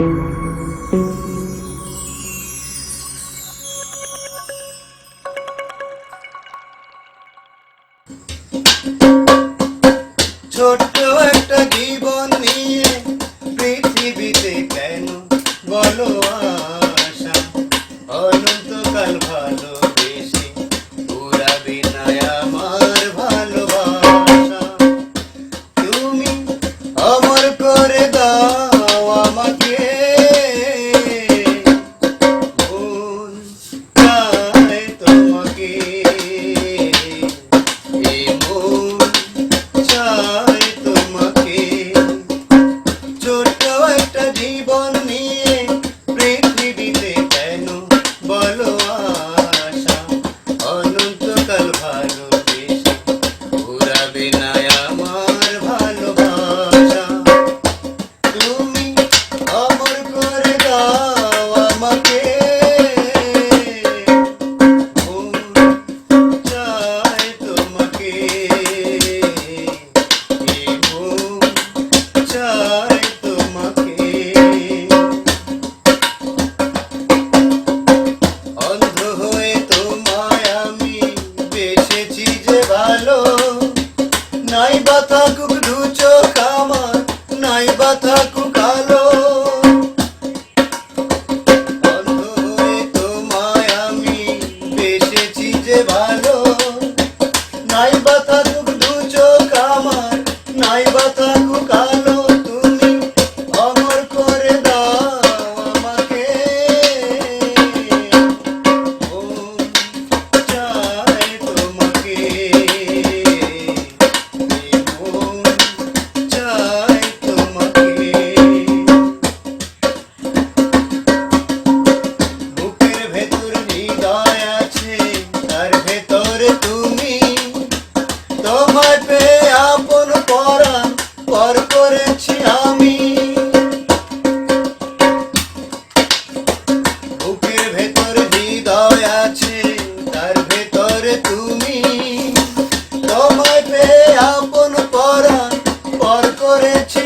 ছোট্ট একটা জীবন Sabina. levar. তোমায় পেয়ে আপন আছে তার ভেতরে তুমি। তোমায় পেয়ে আপন পরাণ পর করেছি